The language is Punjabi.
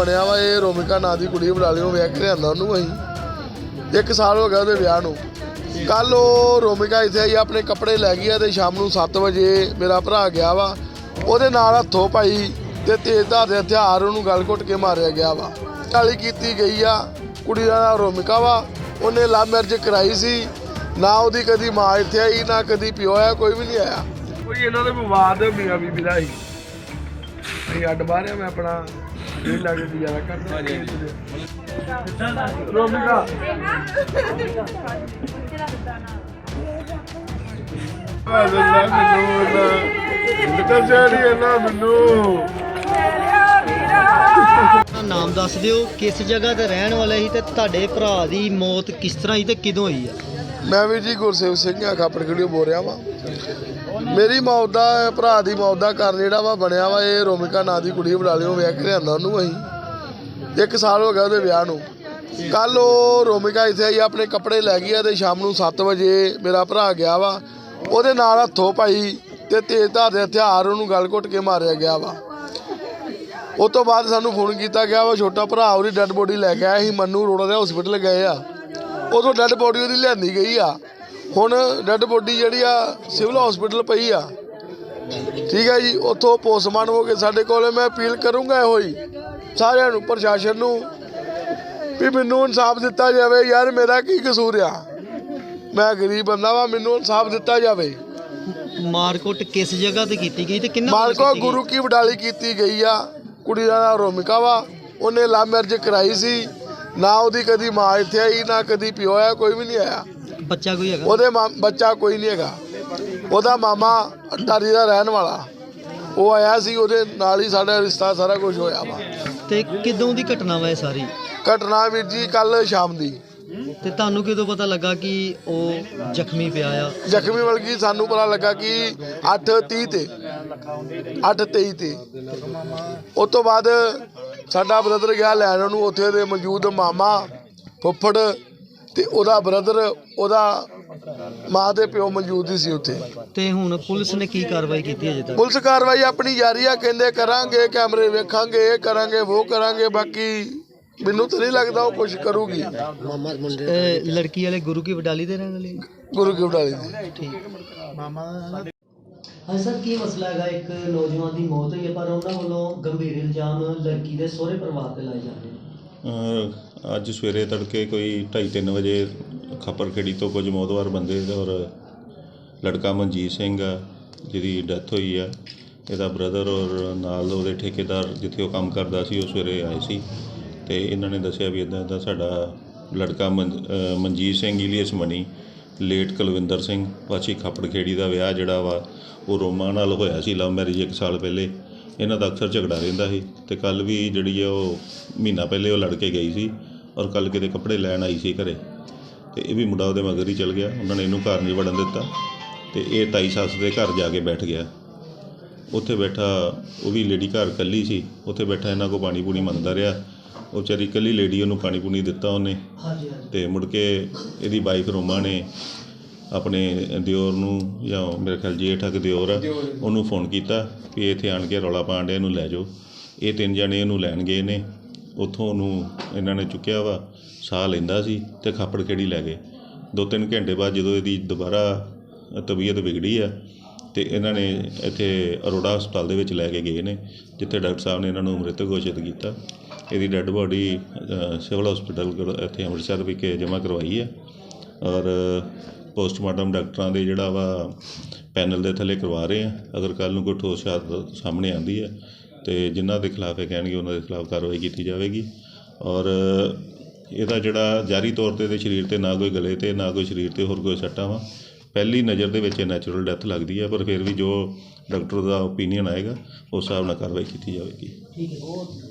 ਬਣਿਆ ਵਾ, ਇਹ ਰੋਮਿਕਾ ਨਾਂ ਦੀ ਕੁੜੀ ਬਣਾ ਲਿਓ ਵਿਆਹ ਕੇ ਲਿਆਂਦਾ ਉਹਨੂੰ ਅਸੀਂ। ਇੱਕ ਸਾਲ ਹੋ ਗਿਆ ਉਹਦੇ ਵਿਆਹ ਨੂੰ। ਕੱਲ ਉਹ ਰੋਮਿਕਾ ਇੱਥੇ ਆਈ, ਆਪਣੇ ਕੱਪੜੇ ਲੈ ਗਈ ਆ ਤੇ ਸ਼ਾਮ ਨੂੰ 7 ਵਜੇ ਮੇਰਾ ਭਰਾ ਗਿਆ ਵਾ। ਉਹਦੇ ਨਾਲ ਹੱਥੋਂ ਪਾਈ ਤੇ ਤੇਜ਼ ਦੇ ਹਥਿਆਰ ਉਹਨੂੰ ਗਲ ਘੁੱਟ ਕੇ ਮਾਰਿਆ ਗਿਆ ਵਾ। ਕਾਲੀ ਕੀਤੀ ਗਈ ਆ। ਕੁੜੀ ਦਾ ਨਾਮ ਰੋਮਿਕਾ ਵਾ। ਉਹਨੇ ਲਵ ਮੈਰਿਜ ਕਰਾਈ ਸੀ। ਨਾ ਉਹਦੀ ਕਦੀ ਮਾਂ ਇੱਥੇ ਆਈ, ਨਾ ਕਦੀ ਪਿਓ ਆਇਆ, ਕੋਈ ਵੀ ਨਹੀਂ ਆਇਆ। ਕੋਈ ਇਹਨਾਂ ਦੇ ਵਿਵਾਦ ਮੀਆਂ ਬੀਬੀ ਦਾ ਸੀ ਅਸੀਂ ਅੱਡ ਬਾਹਰਿਆ ਮੈਂ ਆਪਣਾ ਇਹ ਕਰਦਾ ਰੋਮਿਕਾ ਮੈਨੂੰ ਨਾ ਨਾਮ ਦੱਸ ਦਿਓ ਕਿਸ ਜਗ੍ਹਾ ਤੇ ਰਹਿਣ ਵਾਲੇ ਸੀ ਤੇ ਤੁਹਾਡੇ ਭਰਾ ਦੀ ਮੌਤ ਕਿਸ ਤਰ੍ਹਾਂ ਹੋਈ ਤੇ ਕਿਦੋਂ ਹੋਈ ਆ? ਮੈਂ ਵੀ ਜੀ ਗੁਰਸੇਵ ਸਿੰਘ ਆ ਖਾਪੜ ਖੜੀਓ ਬੋਲ ਰਿਹਾ ਵਾਂ। ਮੇਰੀ ਮੌਤ ਦਾ, ਭਰਾ ਦੀ ਮੌਤ ਦਾ ਕਾਰਨ ਜਿਹੜਾ ਵਾ ਬਣਿਆ ਵਾ, ਇਹ ਰੋਮਿਕਾ ਨਾਂ ਦੀ ਕੁੜੀ ਬਣਾ ਲਿਓ, ਵਿਆਹ ਕੇ ਲਿਆਂਦਾ ਉਹਨੂੰ ਅਸੀਂ। ਇੱਕ ਸਾਲ ਹੋ ਗਿਆ ਉਹਦੇ ਵਿਆਹ ਨੂੰ। ਕੱਲ ਉਹ ਰੋਮਿਕਾ ਇੱਥੇ ਆਈ, ਆਪਣੇ ਕੱਪੜੇ ਲੈ ਗਈ ਆ ਤੇ ਸ਼ਾਮ ਨੂੰ 7 ਵਜੇ ਮੇਰਾ ਭਰਾ ਗਿਆ ਵਾ। ਉਹਦੇ ਨਾਲ ਹੱਥੋਂ ਪਾਈ ਤੇ ਤੇਜ਼ ਧਾਰ ਦੇ ਹਥਿਆਰ ਉਹਨੂੰ ਗਲ ਘੁੱਟ ਕੇ ਮਾਰਿਆ ਗਿਆ ਵਾ। ਉਸ ਤੋਂ ਬਾਅਦ ਸਾਨੂੰ ਫੋਨ ਕੀਤਾ ਗਿਆ ਵਾ, ਛੋਟਾ ਭਰਾ, ਉਹਦੀ ਡੈੱਡ ਬੋਡੀ ਲੈ ਕੇ ਆਇਆ ਸੀ, ਮੰਨੂ ਰੋੜਾ ਦੇ ਹਸਪੀਟਲ ਗਏ ਆ। ਉਦੋਂ ਡੈੱਡ ਬੋਡੀ ਉਹਦੀ ਲਿਆਂਦੀ ਗਈ ਆ। ਹੁਣ ਡੈੱਡ ਬੋਡੀ ਜਿਹੜੀ ਆ ਸਿਵਲ ਹਸਪੀਟਲ ਪਈ ਆ। ਠੀਕ ਹੈ ਜੀ ਉੱਥੋਂ ਪੋਸਟਮਾਰਟਮ ਹੋ ਕੇ ਸਾਡੇ ਕੋਲੇ ਮੈਂ ਅਪੀਲ ਕਰੂੰਗਾ ਇਹੋ ਹੀ ਸਾਰਿਆਂ ਨੂੰ ਪ੍ਰਸ਼ਾਸਨ ਨੂੰ ਵੀ ਮੈਨੂੰ ਇਨਸਾਫ ਦਿੱਤਾ ਜਾਵੇ। ਯਾਰ ਮੇਰਾ ਕੀ ਕਸੂਰ ਆ? ਮੈਂ ਗਰੀਬ ਬੰਦਾ ਵਾ ਮੈਨੂੰ ਇਨਸਾਫ ਦਿੱਤਾ ਜਾਵੇ। ਮਾਰਕੁੱਟ ਕਿਸ ਜਗ੍ਹਾ ਤੇ ਕੀਤੀ ਗਈ ਤੇ ਕਿੰਨਾ ਮਾਲਕੋ ਗੁਰੂ ਕੀ ਵਡਾਲੀ ਕੀਤੀ ਗਈ ਆ। ਕੁੜੀ ਦਾ ਨਾਮ ਰੋਮਿਕਾ ਵਾ ਉਹਨੇ ਲਵ ਮੈਰਿਜ ਕਰਾਈ ਸੀ। ਨਾ ਉਹਦੀ ਕਦੀ ਮਾਂ ਇੱਥੇ ਆਈ ਨਾ ਕਦੀ ਪਿਓ ਆਇਆ ਕੋਈ ਵੀ ਨਹੀਂ ਆਇਆ। ਬੱਚਾ ਕੋਈ ਹੈਗਾ? ਉਹਦੇ ਮਾਂ- ਬੱਚਾ ਕੋਈ ਨਹੀਂ ਹੈਗਾ। ਉਹਦਾ ਮਾਮਾ ਅਟਾਰੀ ਦਾ ਰਹਿਣ ਵਾਲਾ। ਉਹ ਆਇਆ ਸੀ ਉਹਦੇ ਨਾਲ ਹੀ ਸਾਡਾ ਰਿਸ਼ਤਾ ਸਾਰਾ ਕੁਝ ਹੋਇਆ ਵਾ। ਤੇ ਕਿਦੋਂ ਦੀ ਘਟਨਾ ਵਾ ਇਹ ਸਾਰੀ? ਘਟਨਾ ਵੀਰ ਜੀ ਕੱਲ ਸ਼ਾਮ ਦੀ। ਤੇ ਤੁਹਾਨੂੰ ਕਿਦੋਂ ਪਤਾ ਲੱਗਾ ਕਿ ਉਹ ਜ਼ਖਮੀ ਪਿਆ ਆ? ਜ਼ਖਮੀ ਵਲਗੀ ਸਾਨੂੰ ਪਤਾ ਲੱਗਾ ਕਿ 8:30 ਤੇ 8:23 ਤੇ। ਉਸ ਤੋਂ ਬਾਅਦ ਸਾਡਾ ਬ੍ਰਦਰ ਗਿਆ ਲੈਣ ਉਹਨੂੰ ਉੱਥੇ ਦੇ ਮੌਜੂਦ ਮਾਮਾ ਫੁੱਫੜ ਤੇ ਉਹਦਾ ਬ੍ਰਦਰ ਉਹਦਾ ਮਾਂ ਦੇ ਪਿਓ ਮੌਜੂਦ ਹੀ ਸੀ ਉੱਥੇ। ਤੇ ਹੁਣ ਪੁਲਿਸ ਨੇ ਕੀ ਕਾਰਵਾਈ ਕੀਤੀ ਅਜੇ ਤੱਕ? ਪੁਲਿਸ ਕਾਰਵਾਈ ਆਪਣੀ ਜਾਰੀ ਆ ਕਹਿੰਦੇ ਕਰਾਂਗੇ ਕੈਮਰੇ ਵੇਖਾਂਗੇ ਇਹ ਕਰਾਂਗੇ ਉਹ ਕਰਾਂਗੇ ਬਾਕੀ ਮੈਨੂੰ ਤਾਂ ਨਹੀਂ ਲੱਗਦਾ ਉਹ ਕੁਝ ਕਰੂਗੀ। ਇਹ ਲੜਕੀ ਵਾਲੇ ਗੁਰੂ ਕੀ ਵਡਾਲੀ ਦੇ ਰਹਿਣ ਵਾਲੇ? ਗੁਰੂ ਕੀ ਵਡਾਲੀ ਦੀ। ਠੀਕ। ਹਾਂ ਸਰ, ਕੀ ਮਸਲਾ ਹੈਗਾ? ਇੱਕ ਨੌਜਵਾਨ ਦੀ ਮੌਤ ਹੋਈ ਹੈ, ਪਰ ਉਹਨਾਂ ਵੱਲੋਂ ਗੰਭੀਰ ਇਲਜ਼ਾਮ ਲੜਕੀ ਦੇ ਸਹੁਰੇ ਪਰਿਵਾਰ ਤੇ ਲਾਏ ਜਾ ਨੇ। ਅਹ, ਅੱਜ ਸਵੇਰੇ ਤੜਕੇ ਕੋਈ 2:30 ਵਜੇ ਖੱਪਰਖੇੜੀ ਤੋਂ ਕੁਝ ਮੋਦਵਾਰ ਬੰਦੇ ਔਰ ਲੜਕਾ ਮਨਜੀਤ ਸਿੰਘ ਆ, ਜਿਹਦੀ ਡੈਥ ਹੋਈ ਆ। ਇਹਦਾ ਬ੍ਰਦਰ ਔਰ ਨਾਲ ਉਹਦੇ ਠੇਕੇਦਾਰ ਜਿੱਥੇ ਉਹ ਕੰਮ ਕਰਦਾ ਸੀ, ਉਹ ਸਵੇਰੇ ਆਏ ਸੀ। ਤੇ ਇਹਨਾਂ ਨੇ ਦੱਸਿਆ ਵੀ ਇਦਾਂ ਦਾ ਸਾਡਾ ਲੜਕਾ ਮਨ- ਅਹ, ਮਨਜੀਤ ਸਿੰਘ ਇਲੀਅਸ ਮਣੀ ਲੇਟ ਕੁਲਵਿੰਦਰ ਸਿੰਘ, ਵਾਸੀ ਖੱਪੜਖੇੜੀ ਦਾ ਵਿਆਹ ਜਿਹੜਾ ਵਾ, ਉਹ ਰੋਮਾ ਨਾਲ ਹੋਇਆ ਸੀ, ਲਵ ਮੈਰਿਜ ਇੱਕ ਸਾਲ ਪਹਿਲੇ। ਇਹਨਾਂ ਦਾ ਅਕਸਰ ਝਗੜਾ ਰਹਿੰਦਾ ਸੀ ਤੇ ਕੱਲ ਵੀ ਜਿਹੜੀ ਆ ਉਹ, ਮਹੀਨਾ ਪਹਿਲੇ ਉਹ ਲੜ ਕੇ ਗਈ ਸੀ ਔਰ ਕੱਲ ਕਿਤੇ ਕੱਪੜੇ ਲੈਣ ਆਈ ਸੀ ਘਰੇ। ਤੇ ਇਹ ਵੀ ਮੁੰਡਾ ਉਹਦੇ ਮਗਰ ਹੀ ਚਲ ਗਿਆ, ਉਹਨਾਂ ਨੇ ਇਹਨੂੰ ਘਰ ਨਹੀਂ ਵੜਨ ਦਿੱਤਾ ਤੇ ਇਹ ਤਾਈ ਸੱਸ ਦੇ ਘਰ ਜਾ ਕੇ ਬੈਠ ਗਿਆ। ਉੱਥੇ ਬੈਠਾ, ਉਹ ਵੀ ਲੇਡੀ ਘਰ ਇਕੱਲੀ ਸੀ, ਉੱਥੇ ਬੈਠਾ ਇਹਨਾਂ ਕੋ ਪਾਣੀ ਪੂਣੀ ਮੰਗਦਾ ਰਿਹਾ। ਉਹ ਵਿਚਾਰੀ ਇਕੱਲੀ ਲੇਡੀ ਉਹਨੂੰ ਪਾਣੀ ਪੂਣੀ ਦਿੱਤਾ ਉਹਨੇ। ਹਾਂਜੀ ਹਾਂਜੀ। ਤੇ ਮੁੜ ਕੇ ਇਹਦੀ ਵਾਈਫ ਰੋਮਾ ਨੇ ਆਪਣੇ ਦਿਓਰ ਨੂੰ ਜਾਂ ਮੇਰੇ ਖਿਆਲ ਜੇਠ ਆ ਕਿ ਦਿਓਰ ਆ ਉਹਨੂੰ ਫੋਨ ਕੀਤਾ ਵੀ ਇੱਥੇ ਆਣ ਕੇ ਰੌਲਾ ਪਾਣ ਡਿਆ ਇਹਨੂੰ ਲੈ ਜਾਓ। ਇਹ ਤਿੰਨ ਜਣੇ ਇਹਨੂੰ ਲੈਣ ਗਏ ਨੇ। ਉੱਥੋਂ ਉਹਨੂੰ ਇਹਨਾਂ ਨੇ ਚੁੱਕਿਆ ਵਾ ਸਾਹ ਲੈਂਦਾ ਸੀ ਤੇ ਖਾਪੜ ਕਿਹੜੀ ਲੈ ਗਏ। ਦੋ ਤਿੰਨ ਘੰਟੇ ਬਾਅਦ ਜਦੋਂ ਇਹਦੀ ਦੁਬਾਰਾ ਤਬੀਅਤ ਵਿਗੜੀ ਆ ਅਤੇ ਇਹਨਾਂ ਨੇ ਇੱਥੇ ਅਰੋੜਾ ਹਸਪਤਾਲ ਦੇ ਵਿੱਚ ਲੈ ਕੇ ਗਏ ਨੇ, ਜਿੱਥੇ ਡਾਕਟਰ ਸਾਹਿਬ ਨੇ ਇਹਨਾਂ ਨੂੰ ਮ੍ਰਿਤਕ ਘੋਸ਼ਿਤ ਕੀਤਾ। ਇਹਦੀ ਡੈੱਡ ਬੋਡੀ ਸਿਵਲ ਹਸਪੀਟਲ ਇੱਥੇ ਅੰਮ੍ਰਿਤਸਰ ਵਿਖੇ ਜਮ੍ਹਾਂ ਕਰਵਾਈ ਹੈ। ਔਰ ਪੋਸਟਮਾਰਟਮ ਡਾਕਟਰਾਂ ਦੇ ਜਿਹੜਾ ਵਾ ਪੈਨਲ ਦੇ ਥੱਲੇ ਕਰਵਾ ਰਹੇ ਆ। ਅਗਰ ਕੱਲ ਨੂੰ ਕੋਈ ਠੋਸ ਸ਼ਹਾਦਤ ਸਾਹਮਣੇ ਆਂਦੀ ਹੈ, ਤੇ ਜਿਨ੍ਹਾਂ ਦੇ ਖਿਲਾਫ ਇਹ ਕਹਿਣਗੇ, ਉਹਨਾਂ ਦੇ ਖਿਲਾਫ ਕਾਰਵਾਈ ਕੀਤੀ ਜਾਵੇਗੀ। ਔਰ ਇਹਦਾ ਜਿਹੜਾ ਜਾਰੀ ਤੌਰ ਤੇ ਇਹਦੇ ਸਰੀਰ ਤੇ ਨਾ ਕੋਈ ਗਲੇ ਤੇ, ਨਾ ਕੋਈ ਸਰੀਰ ਤੇ ਹੋਰ ਕੋਈ ਸੱਟਾਂ ਵਾ ਪਹਿਲੀ ਨਜ਼ਰ ਦੇ ਵਿੱਚ ਨੈਚੁਰਲ ਡੈਥ ਲੱਗਦੀ ਹੈ ਪਰ ਫਿਰ ਵੀ ਜੋ ਡਾਕਟਰ ਦਾ ਓਪੀਨੀਅਨ ਆਏਗਾ, ਉਸ ਹਿਸਾਬ ਨਾਲ ਕਾਰਵਾਈ ਕੀਤੀ ਜਾਵੇਗੀ।